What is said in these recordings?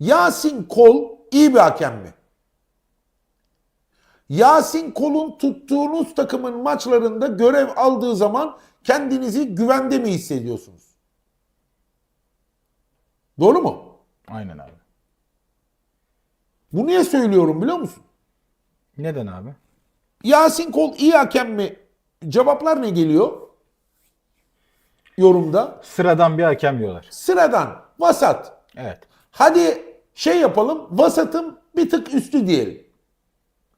Yasin Kol iyi bir hakem mi? Yasin Kol'un tuttuğunuz takımın maçlarında görev aldığı zaman kendinizi güvende mi hissediyorsunuz? Doğru mu? Aynen abi. Bu niye söylüyorum biliyor musun? Neden abi? Yasin Kol iyi hakem mi? Cevaplar ne geliyor? Yorumda. Sıradan bir hakem diyorlar. Sıradan, vasat. Evet. Hadi şey yapalım, vasatın bir tık üstü diyelim.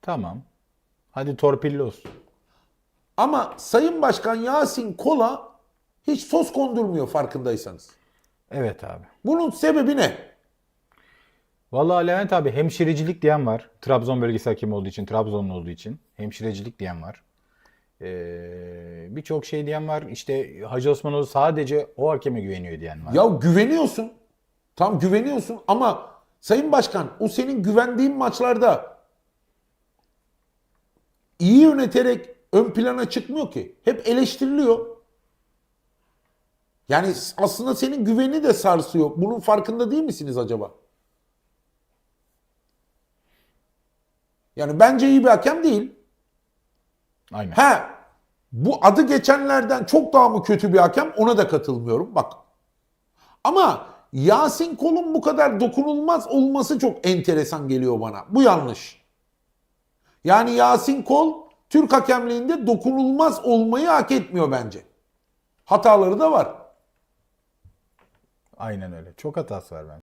Tamam. Hadi torpilli olsun. Ama Sayın Başkan Yasin Kol'a hiç sos kondurmuyor farkındaysanız. Evet abi. Bunun sebebi ne? Vallahi Levent abi hemşirecilik diyen var. Trabzon bölgesi hakemi olduğu için, Trabzonlu olduğu için. Hemşirecilik diyen var. Ee, Birçok şey diyen var. İşte Hacı Osmanoğlu sadece o hakeme güveniyor diyen var. Ya güveniyorsun. Tam güveniyorsun ama Sayın Başkan o senin güvendiğin maçlarda iyi yöneterek ön plana çıkmıyor ki. Hep eleştiriliyor. Yani aslında senin güveni de sarsıyor. Bunun farkında değil misiniz acaba? Yani bence iyi bir hakem değil. Aynen. He bu adı geçenlerden çok daha mı kötü bir hakem ona da katılmıyorum bak. Ama Yasin Kol'un bu kadar dokunulmaz olması çok enteresan geliyor bana. Bu yanlış. Yani Yasin Kol Türk hakemliğinde dokunulmaz olmayı hak etmiyor bence. Hataları da var. Aynen öyle. Çok hatası var bence.